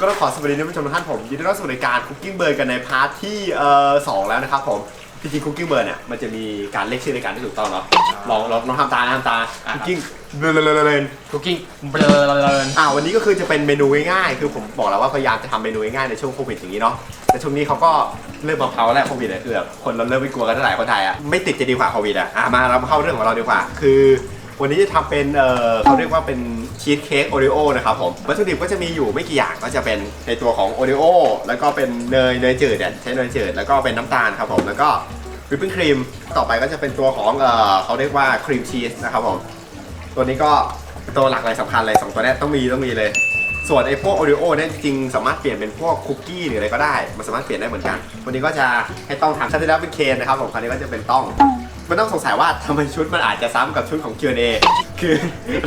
ก็ต้องขอสวัสดีท่านผู้ชมทุกท่านผมยินดีต้อนรับสู่รายการคุกกิ้งเบิร์กันในพาร์ทที่เอ่อสองแล้วนะครับผมจริงๆคุกกิ้งเบิร์เนี่ยมันจะมีการเรียกชื่อรายการที่ถูกต้องเนาะลองลองลองทำตามนะทำตามคุกกิ้งเบิร์นคุกกิ้งเบลออ่าวันนี้ก็คือจะเป็นเมนูง่ายๆคือผมบอกแล้วว่าพยายามจะทำเมนูง่ายๆในช่วงโควิดอย่างนี้เนาะแต่ช่วงนี้เขาก็เริ่มมาเผาแล้วโควิดอะคือแบบคนเราเริ่มไม่กลัวกันเท่าไหร่คนไทยอะไม่ติดจะดีกว่าโควิดอะอะมาเรามาเข้าเรื่องของเราดีกว่า คือ วันนี้จะทำเป็นเออเขาเรียกว่าเป็นชีสเค้กโอริโอนะครับผมวัตถุดิบก็จะมีอยู่ไม่กี่อย่างก็จะเป็นในตัวของโอริโอแล้วก็เป็นเนยเนยจืดเนี่ยใช้เนยจืดแล้วก็เป็นน้ำตาลครับผมแล้วก็วิปปิ้งครีมต่อไปก็จะเป็นตัวของเออเขาเรียกว่าครีมชีสนะครับผมตัวนี้ก็เป็นตัวหลักเลยสำคัญเลยสองตัวเนี้ยต้องมีต้องมีเลย ส่วนไอ้พวกโอริโอเนี่ยจริงๆสามารถเปลี่ยนเป็นพวกคุกกี้หรืออะไรก็ได้ มันสามารถเปลี่ยนได้เหมือนกัน วันนี้ก็จะให้ต้องทำชาติที่แล้วเป็นเคนนะครับผมคราวนี้ก็จะเป็นต้อง ไม่ต้องสงสัยว่าทำไมชุดมันอาจจะซ้ำกับชุดของ Q&A คือ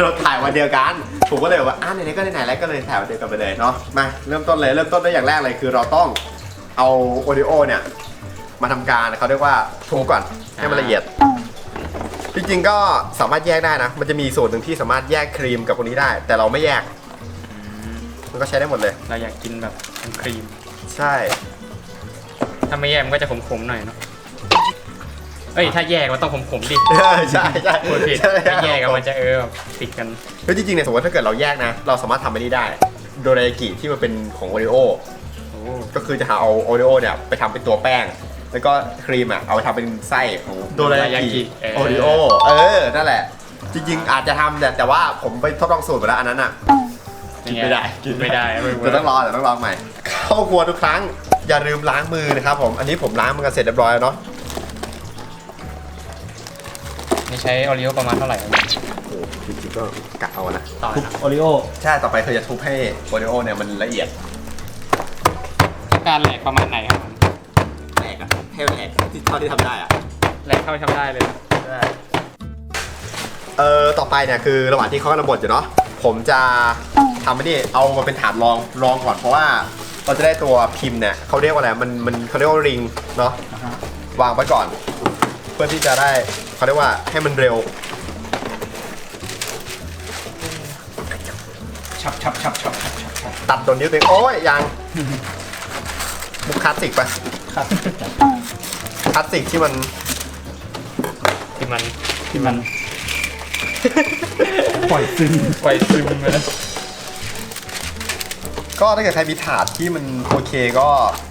เราถ่ายวันเดียวกัน ผมก็เลยบอกว่าอะไหนๆก็ไหนๆแล้วก็เลยถ่ายวันเดียวกันไปเลยเนาะมาเริ่มต้นเลยเริ่มต้นด้วยอย่างแรกเลยคือเราต้องเอาโอริโอเนี่ย มาทำการเขาเรียกว่าทุบก่อนให้มันละเอียด จริงๆก็สามารถแยกได้นะ มันจะมีส่วนหนึ่งที่สามารถแยกครีมกับคนนี้ได้ แต่เราไม่แยก มันก็ใช้ได้หมดเลย เราอยากกินแบบเป็นครีม ใช่ ถ้าไม่แยกมันก็จะขมๆหน่อยเนาะ เอ้ยถ้าแยกมันต้องขมๆดิใช่ใช่พูดผิดใช่ถ้าแยกกันมันจะเออแบบติดกันแล้วจริงๆเนี่ยสมมติถ้าเกิดเราแยกนะ เราสามารถทำอันนี้ได้ โดเรกิที่มันเป็นของโอริโอ โอ้ก็คือจะหาเอาโอริโอเนี่ยไปทำเป็นตัวแป้ง แล้วก็ครีมอะเอาไปทำเป็นไส้ของโดเรกิโอริโอเออ นั่นแหละ จริงๆ อาจจะทำแต่แต่ว่าผมไปทดลองสูตรมาแล้วอันนั้นอะ กินไม่ได้กินไม่ได้ไม่เวิเดี๋ยวร์ต้องรอเดี๋ยวต้องลองใหม่ เข้าครัวทุกครั้งอย่าลืมล้างมือนะครับผมอันนี้ผมล้างมันกันเสร็จเรียบร้อยแล้วเนาะ นี่ใช้ออริโอประมาณเท่าไหร่ครับโอ้จริงๆก็กะเอานะต่อทุบนะโอริโอใช่ต่อไปเธอจะทุบให้โอริโอเนี่ยมันละเอียดการแหลกประมาณไหนครับผมแหลกอะให้มันแหลกที่เท่าที่ทำได้อะแหลกเข้าไปทำได้เลยนะเออต่อไปเนี่ยคือระหว่างที่เขากำลังบดอยู่เนาะผมจะทำไม่นี่เอามาเป็นถาดรองรองก่อนเพราะว่าเราจะได้ตัวพิมพ์เนี่ยเขาเรียกว่าอะไรมันมันเขาเรียกว่าริงเนาะอ่าฮะวางไว้ก่อนเพื่อที่จะได้เขาเรียกว่าให้มันเร็ว ชับชับชับชับชับชับชับตัดโดนนิ้วตัวเองโอ้ยยังมุกคลาสสิกไปครับคลาสสิกที่มันที่มันที่มันปล่อยซึมไวซึมเลยนะก็ถ้าเกิดใครมีถาดที่มันโอเคก็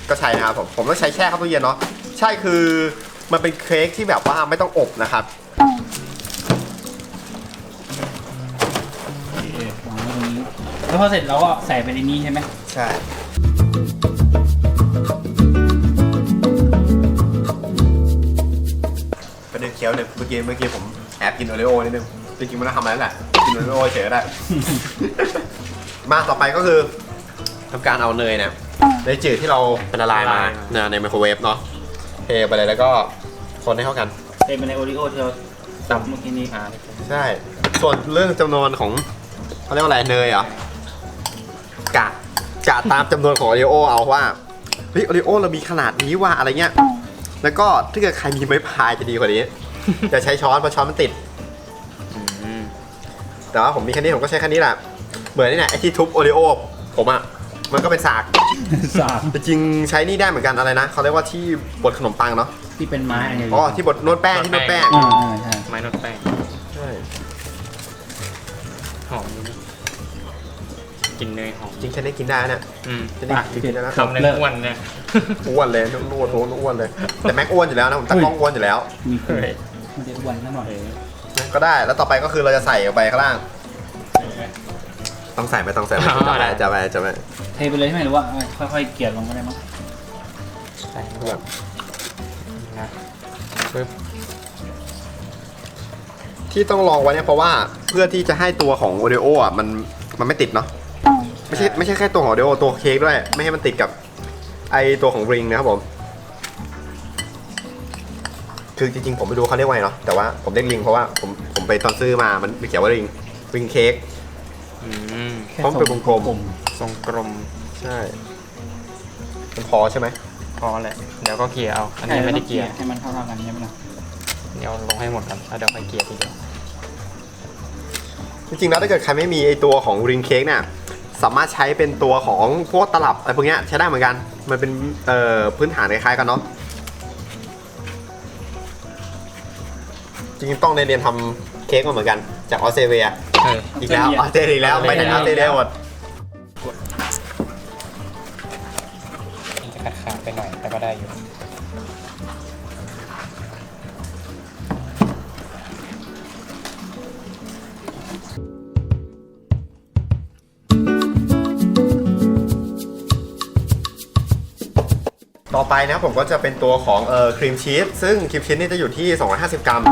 ก็ใช้นะครับผมผมต้องใช้แช่เข้าตู้เย็นเนาะใช่คือ มันเป็นเค้กที่แบบว่าไม่ต้องอบนะครับวางไว้ตรงนี้แล้วพอเสร็จเราก็ใส่ไปในนี้ใช่ไหมใช่ ประเด็นเคี้ยวเนี่ยเมื่อกี้เมื่อกี้ผมแอบกินโอรีโอนิดนึงจริงๆไม่ต้องทำอะไรแล้วแหละกินโอรีโอเฉยก็ได้ มาต่อไปก็คือทำการเอาเนยเนี่ยเนยจืดที่เราเป็นละลายมาในไมโครเวฟเนาะเทไปเลยแล้วก็ คนให้เข้ากันเต็มไปในโอริโอที่เราตับเมื่อกี้นี้อ่าใช่ ส่วนเรื่องจำนวนของเขาเรียกว่าอะไรเนยเหรอกะกะตามจำนวนของโอริโอเอาว่าเฮ้ยโอริโอเรามีขนาดนี้ว่าอะไรเงี้ย แล้วก็ถ้าเกิดใครมีไม้พายจะดีกว่านี้จะใช้ช้อนเพราะช้อนมันติดอืมแต่ว่าผมมีแค่นี้ผมก็ใช้แค่นี้แหละ เหมือนนี่แหละไอ้ที่ทุบโอริโอผมอะ มันก็เป็นสาก สามแต่จริงใช้นี่ได้เหมือนกันอะไรนะเขาเรียกว่าที่บดขนมปังเนาะที่เป็นไม้อะไรอ๋อที่บดนวดแป้งที่นวดแป้งอ่าอ่าใช่ไม้นวดแป้งใช่หอมดีนะกลินเนยหอมจริงแค่นี้กินได้นะอืมแค่นี้กินได้แล้วคำในอ้วนเนี่ย อ้วนเลยนวดอ้วนอ้วนเลย แต่แม็กอ้วนอยู่แล้วนะผมตั้งกล้องอ้วนอยู่แล้ว มีเฮ้ย มันจะอ้วนนิดหน่อย ก็ได้แล้วต่อไปก็คือเราจะใส่ลงไปข้างล่าง ต้องใส่ไหมต้องใส่ไหมจะไปจะไปจะไปเทไปเลยใช่ไหมหรือว่าค่อยๆเกลี่ยลงก็ได้มั้งใส่ลงนะปึ๊บที่ต้องลองไว้เนี่ยเพราะว่าเพื่อที่จะให้ตัวของโอเดโออะมันมันไม่ติดเนาะไม่ใช่ไม่ใช่แค่ตัวของโอเดโอตัวเค้กด้วย ไม่ให้มันติดกับไอตัวของริงนะครับผม คือจริงๆผมไม่รู้เขาเรียกว่าไงเนาะแต่ว่าผมเรียกริงเพราะว่าผมผมไปตอนซื้อมามันเขียนว่าริงริงเค้ก อืมแค่เพราะมันเป็นวงกลม ทรงกลมใช่มันพอใช่ไหมพอแหละ เดี๋ยวก็เกลี่ยเอา อันนี้ไม่ได้เกลี่ยให้มันเท่าๆกันใช่ไหมล่ะเดี๋ยวลงให้หมดกันแล้วเดี๋ยวค่อยเกลี่ยทีเดียวจริงๆแล้วถ้าเกิดใครไม่มีไอตัวของริงเค้กเนี่ยสามารถใช้เป็นตัวของพวกตลับอะไรพวกเนี้ยใช้ได้เหมือนกัน มันเป็นเอ่อพื้นฐานคล้ายๆกันเนาะจริงๆต้องในเรียนทำเค้กมาเหมือนกันจากออสเตรเลีย เอออีกแล้วออสเตรเลียอีกแล้วไปไหนออสเตรเลียหมดมันจะขาดขาดๆไปหน่อยแต่ก็ได้อยู่ต่อไปนะผมก็จะเป็นตัวของเอ่อครีมชีสซึ่งครีมชีสนี่จะอยู่ที่ 250 กรัม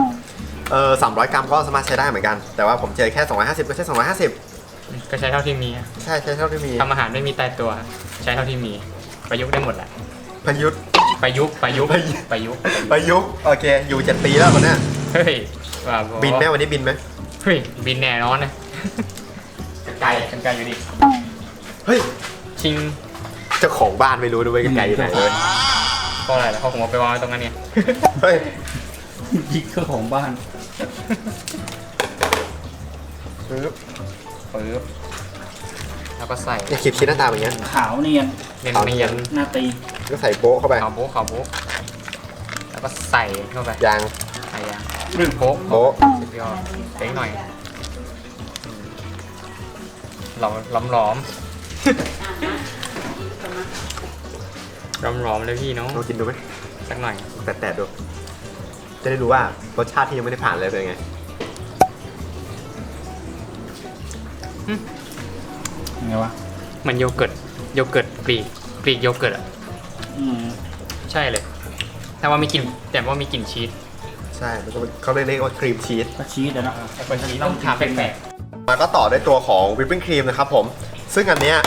เอ่อ300กรัมก็สามารถใช้ได้เหมือนกัน แต่ว่าผมเจอแค่ 250 ก็ใช้250ก็ใช้เท่าที่มีอะใช่ใช้เท่าที่มีทำอาหารไม่มีตายตัว ใช้เท่าที่มี ประยุกต์ได้หมดแหละ ประยุทธ์ ประยุกต์ประยุกต์ประยุกต์ ประยุกต์ประยุกต์โอเค อยู่7ปีแล้วคนเนี้ยเฮ้ยว่าบอบินไหมวันนี้บินไหมเฮ้ยบินแน่นอนนะไกลกันไกลอยู่ดิเฮ้ยชิงเจ้าของบ้านไม่รู้ด้วยไกลอยู่ไหนเลยก็อะไรแล้วเขาคงเอาไปวางไว้ตรงนั้นเนี่ย เฮ้ยยิกเจ้าของบ้าน ปึ๊บปึ๊บแล้วก็ใส่เนี่ยคลิปชิ้นหน้าตาเป็นอย่างเงี้ยขาวเนียนเนียนเนียนหน้าตีก็ใส่โป๊ะเข้าไปขาวโบ๊ะขาวโบ๊ะแล้วก็ใส่เข้าไปยางใส่ยางหนึ่งโบ๊ะโป๊ะสุดยอดเล็กหน่อยหลอมล้อมล้อมล้อมล้อมเลยพี่น้องลองกินดูไหมสักหน่อยแตะๆดู จะได้รู้ว่ารสชาติที่ยังไม่ได้ผ่านเลยเป็นไงไงวะเหมันโยเกิร์ตโยเกิร์ตกรีกกรีกโยเกิร์ตอะอืมใช่เลยแต่ว่ามีกลิ่นแต่ว่ามีกลิ่นชีสใช่มันก็เขาเรียกว่าครีมชีส ก็ชีสอะเนาะบางทีต้องทำแปลกมาก็ต่อด้วยตัวของวิปปิ้งครีมนะครับผม ซึ่งอันเนี้ย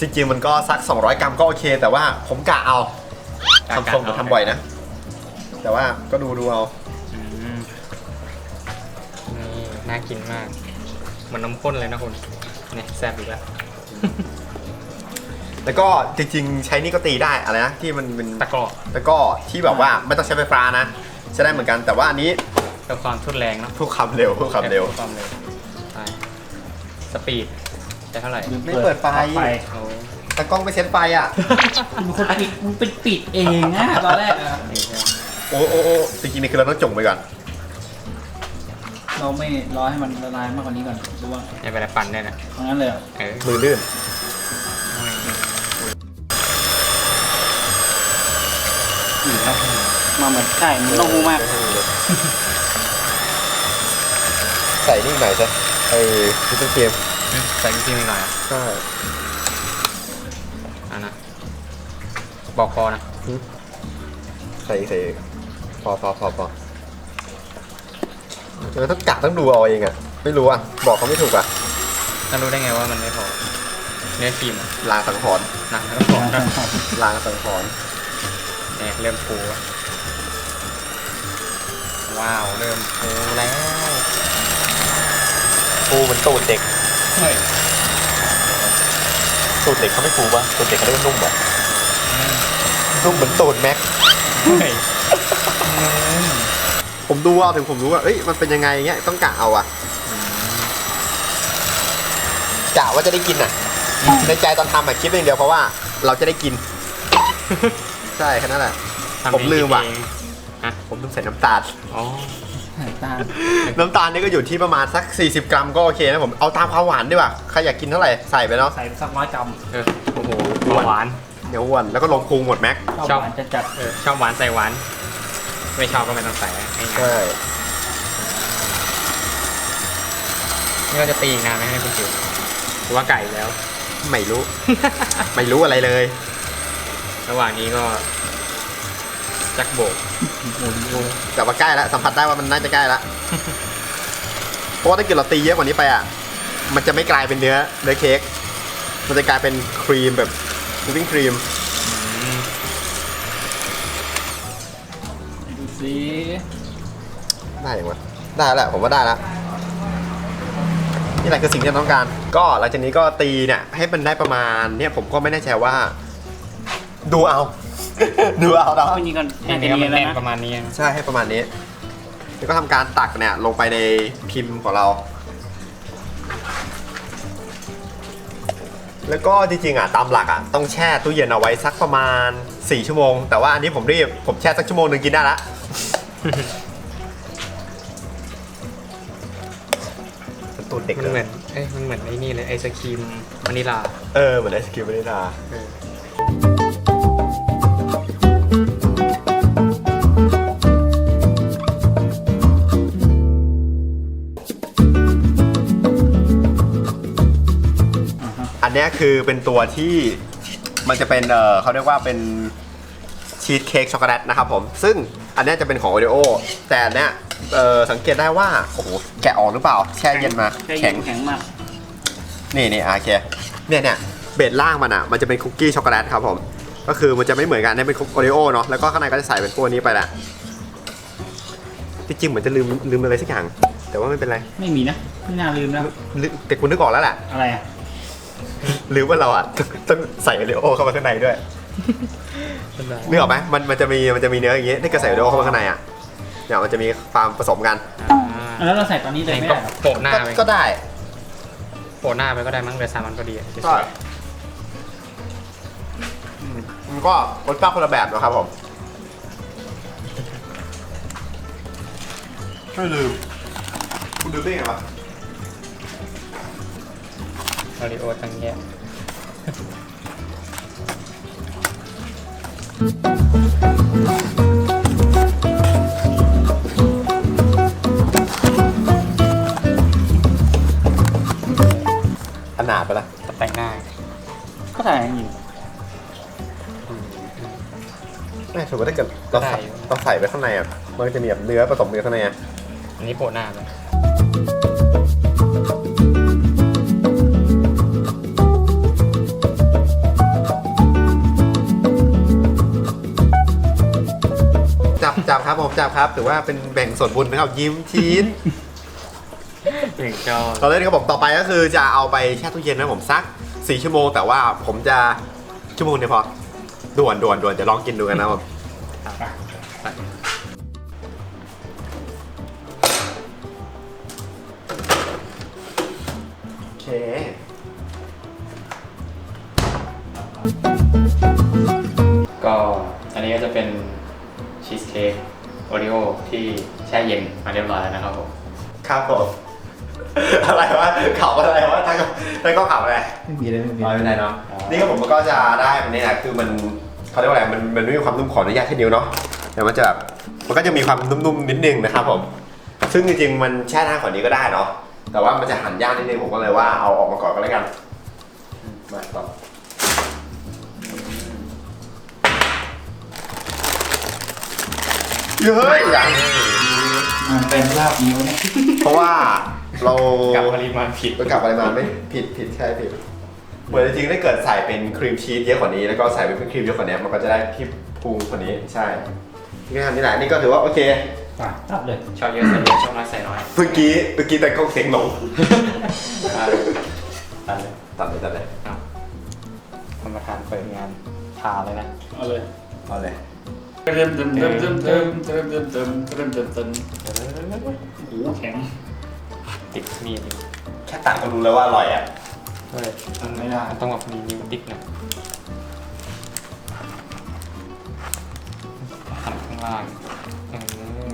จริงๆมันก็สัก 200 กรัมก็โอเค แต่ว่าผมกะเอาๆทำทรงผมทำบ่อยนะ แต่ว่าก็ดูดูเอาอืมนี่น่ากินมาก เหมือนนมข้นเลยนะคุณเนี่ยแซ่บอีกแล้ว แล้วก็จริงๆ ใช้นี่ก็ตีได้อะไรนะที่มันเป็นตะกร้อแล้วก็ที่แบบว่าไม่ต้องใช้ไฟฟ้านะใช้ได้เหมือนกันแต่ว่าอันนี้เพื่อความทุนแรงเนาะเพื่อความเร็วเพื่อความเร็วพื่อความเร็วใช่สปีดใช้เท่าไหร่ไม่เปิดไฟไฟโอ้แต่กล้องไม่เซ็ตไฟอะ มึงคนปิดมึงเป็นปิดเองอะตอนแรกอะ นี่ใช่ โอ้โอ้โอ้จริงๆนี่คือเราต้องจงไปก่อนเราไม่รอให้มันละลายมากกว่านี้ก่อนดูว่าอย่าไปละปั่นด้วยนะเพราะงั้นเลยเหรอเออมือลื่นอืมครับมาเหมือนไก่มันเต้าหู้มากใส่นี่หน่อยจ้ะไอ้วิปปิ้งครีมใส่วิปครีมอีกหน่อยอะใช่อันนะบอกพอนะ ใส่ใส่พ อพอพอพอเออต้องกะต้องดูเอาเองอะ ไม่รู้อะ บอกเขาไม่ถูกอะถ้ารู้ได้ไงว่ามันไม่พอ เนื้อครีมอะลางสังหรณ์หนักแล้วก็พอนะลางสังหรณ์เนี่ยเริ่มฟูอะว้าวเริ่มฟูแล้ว ฟูเหมือนตูดเด็กเฮ้ยตูดเด็กเขาไม่ฟูปะตูดเด็กเขาเรียกว่านุ่มเหรอนุ่มเหมือนตูดแม็ก เฮ้ย ผมดูเอาถึงผมรู้ว่าเอ้ยมันเป็นยังไงเงี้ยต้องกะเอาอะกะว่าจะได้กินอะในใจตอนทำอะคิดอย่างเดียวเพราะว่าเราจะได้กิน ใช่แค่นั้นแหละ ทำเองผมลืมว่ะ กินเองฮะผมต้องใส่น้ำตาล อ๋อ ตาน้ำตาลนี่ก็อยู่ที่ประมาณสัก 40 กรัมก็โอเคนะผมเอาตามความหวานดีกว่าใครอยากกินเท่าไหร่ใส่ไปเนาะใส่สักร้อยกรัมเออโอ้โหหวาน เดี๋ยวอ้วนแล้วก็ลงพุงหมดแม็กชอบชอบหวานจะจัดเออชอบหวานใส่หวาน ไม่ชอบก็ไม่ต้องใส่ง่ายใช่ๆนี่ก็จะตีอีกนานไหมให้คุณจิ๋วหรือว่าไก่แล้ว ไม่รู้ ไม่รู้อะไรเลย ระหว่างนี้ก็ จักโบกโอ้โหแต่ว่าใกล้แล้วสัมผัสได้ว่ามันน่าจะใกล้แล้ว เพราะว่าถ้าเกิดเราตีเยอะกว่านี้ไปอะ มันจะไม่กลายเป็นเนื้อเนื้อเค้ก มันจะกลายเป็นครีมแบบ วิปปิ้งครีมอืมดูสิได้ยังวะได้แล้วแหละผมว่าได้แล้วนี่แหละคือสิ่งที่เราต้องการ ก็หลังจากนี้ก็ตีเนี่ยให้มันได้ประมาณเนี่ยผมก็ไม่แน่ใจว่า ดูเอา ดูเอาเนาะเอาอันนี้ก่อนนี่แน่นี่ก็จะมันเนียนแน่นแล้วประนะมาณนี้นะใช่ให้ประมาณนี้ แล้วก็ทำการตักเนี่ยลงไปในพิมพ์ของเรา แล้วก็จริงๆอะตามหลักอะต้องแช่ตู้เย็นเอาไว้สักประมาณ 4 ชั่วโมง แต่ว่าอันนี้ผมรีบผมแช่สักชั่วโมงหนึ่งกินได้ละ ตูดเด็กมันเลยเหมือนเอ้ยมันเหมือนไอ้นี่เลยไอศครีมวานิลา เออเหมือนไอศครีมวานิลา เออ เนี้ยคือเป็นตัวที่มันจะเป็นเออเขาเรียกว่าเป็นชีสเค้กช็อกโกแลตนะครับผม ซึ่งอันเนี้ยจะเป็นของโอริโอแต่อันเนี้ยเออสังเกตได้ว่าโอ้โหแกะออกหรือเปล่า แช่เย็นมาแข็แข็งงแข็งมาก นี่นี่อะโอเคเนี่ยเนี่ยเบสล่างมันอะมันจะเป็นคุกกี้ช็อกโกแลตครับผม ก็คือมันจะไม่เหมือนกันเนี่ยเป็นโอริโอเนาะแล้วก็ข้างในก็จะใส่เป็นพวกนี้ไปแหละที่จริงเหมือนจะลืมลืมอะไรสักอย่าง แต่ว่าไม่เป็นไร ไม่มีนะ ไม่น่าลืมนะลืมแต่คุณนึกออกแล้วแหละอะไรอะ ลืมว่าเราอะต้องใส่โอริโอเข้ามาข้างในด้วยเป็นไรนึกออกไหมมันมันจะมีมันจะมีเนื้ออย่างงี้ถ้าเกิดใส่โอริโอเข้ามาข้างในอะเนี่ยมันจะมีความผสมกันอ่าแล้วเราใส่ตอนนี้เลยไม่ก็ได้เหรอโปะหน้าก็ไปก็ได้โปะหน้าไปก็ได้มั้งเลยสามวันพอดีอะก็อืมมันก็รสชาติคนละแบบนะครับผมไม่ลืมคุณดูได้ไงวะ โอริโอตั้งแยะขนาดไปละตกแต่งหน้า ก็ใส่อย่างนี้แม่ถือว่าถ้าเกิดเราใส่เราใส่ไปข้างในอะ มันจะมีแบบเนื้อผสมเนื้อข้างในอะ อันนี้โปะหน้าไปจั จับครับผมจับครับถือว่าเป็นแบ่งส่วนบุญนะครับยิ้มชีสหนึ่งจอตอนนี้ครับผมต่อไปก็คือจะเอาไปแช่ตู้เย็นนะผมสัก4ชั่วโมงแต่ว่าผมจะชั่วโมงเดียวพอด่วนด่วนด่วนจะลองกินดูกันนะผมโอเคก็อันนี้ก็จะเป็นชีสเค้ก โอริโอที่แช่เย็นมาเรียบร้อยแล้วนะครับผม ครับผม อะไรวะข่าวอะไรวะท่านก็ท่านก็ข่าวอะไรไม่มีเลยไม่มีไม่เป็นไรเนาะนี่ก็ผมก็จะได้แบบนี้นะคือมันเขาเรียกว่าอะไร มันมันไม่มีความนุ่มขออนุญาตที่นิ้วเนาะแต่มันจะแบบมันก็จะมีความนุ่มๆนิดนึงนะครับผม ซึ่งจริงๆมันแช่นานกว่านี้ก็ได้เนาะ แต่ว่ามันจะหั่นยากนิดนึงผมก็เลยว่าเอาออกมาก่อนก็แล้วกัน มาต่อ เฮ้ยยังมันเป็นลาบนิ้วเนี่ยเพราะว่าเรากับปริมาณผิดมันกลับปริมาณไม่ผิดผิดใช่ผิดเหมือนจริงๆถ้าเกิดใส่เป็นครีมชีสเยอะกว่านี้แล้วก็ใส่เป็นครีมเยอะกว่านี้มันก็จะได้ที่พุงกว่านี้ใช่นี่ทำนี่แหละนี่ก็ถือว่าโอเคป่ะตับเลยชอบเยอะใส่เยอะชอบน้อยใส่น้อยเมื่อกี้เมื่อกี้แต่ก็เสียงหลงอ่าตัดเลยตัดเลยตัดเลยเอาคนประธานเปิดงานทาเลยนะเอาเลยเอาเลย เติมเติมเติมเติมเติมเติมเติมเติมเติมเติมเติมโอ้โหแข็งติดมีดแค่ตัดก็รู้แล้วว่าอร่อยอะเฮ้ยทำไม่ได้มันต้องแบบมีนิ้วติ๊กหน่อยหันข้างล่างอืม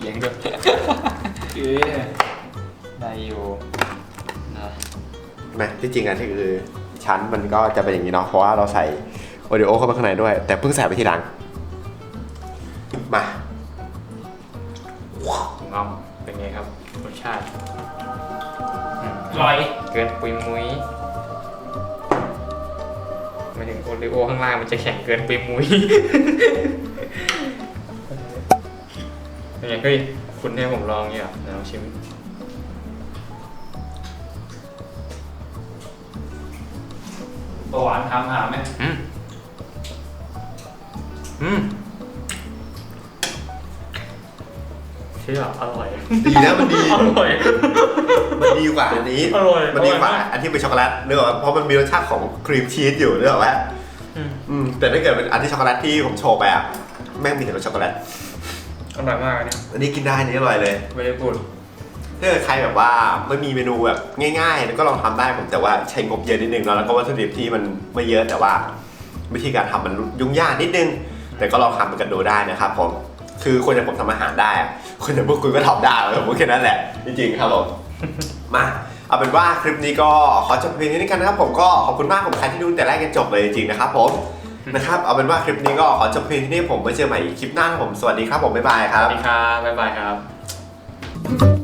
เลี้ยงด้วยเอ๊ะได้อยู่นะนะที่จริงอะที่คือ ชั้นมันก็จะเป็นอย่างนี้เนาะเพราะว่าเราใส่โอริโอเข้าไปข้างในด้วย แต่เพิ่งใส่ไปทีหลัง มางอมเป็นไงครับรสชาติอืมอร่อยเกินปุยมุ้ยไม่ถึงโอริโอข้างล่างมันจะแข็งเกินปุยมุ้ย เป็นไงเฮ้ยคุณให้ผมลองเนี่ยเหรอเดี๋ยวลองชิม ประหวานถามหาไหมอืมอืมเชื่ออร่อย ดีนะมันดี อร่อย มันดีกว่าอันนี้ อร่อยมันดีกว่าอร่อยมาก อันที่เป็นช็อกโกแลตเนื้ออกปะเพราะมันมีรสชาติของครีมชีสอยู่เนื้ออกปะอืมอืมแต่ถ้าเกิดเป็นอันที่ช็อกโกแลตที่ผมโชว์ไปอะแม่งมีแต่รสช็อกโกแลต อร่อยมากอันเนี่ยอันนี้กินได้อันนี้อร่อยเลยไม่ได้พูด ถ้าเกิดใครแบบว่าไม่มีเมนูแบบง่ายๆแล้วก็ลองทำได้ผมแต่ว่าใช้งบเยอะนิดนึงแล้วก็วัตถุดิบที่มันไม่เยอะแต่ว่า วิธีการทำมันยุ่งยากนิดนึง แต่ก็ลองทำกันดูได้นะครับผมคือคนอย่างผมทำอาหารได้ คนอย่างพวกคุณก็ทำได้ผมพูดแค่นั้นแหละ จริงๆครับผมมาเอาเป็นว่าคลิปนี้ก็ขอจบเพียงนี้กันนะครับผมก็ขอบคุณมากผมใครที่ดูแต่แรกจนจบเลยจริงๆนะครับผมนะครับเอาเป็นว่าคลิปนี้ก็ขอจบเพียงที่นี่ผมไว้เจอใหม่คลิปหน้าครับผมสวัสดีครับผมบ๊ายบายครับสวัสดีครับบ๊ายบายครับ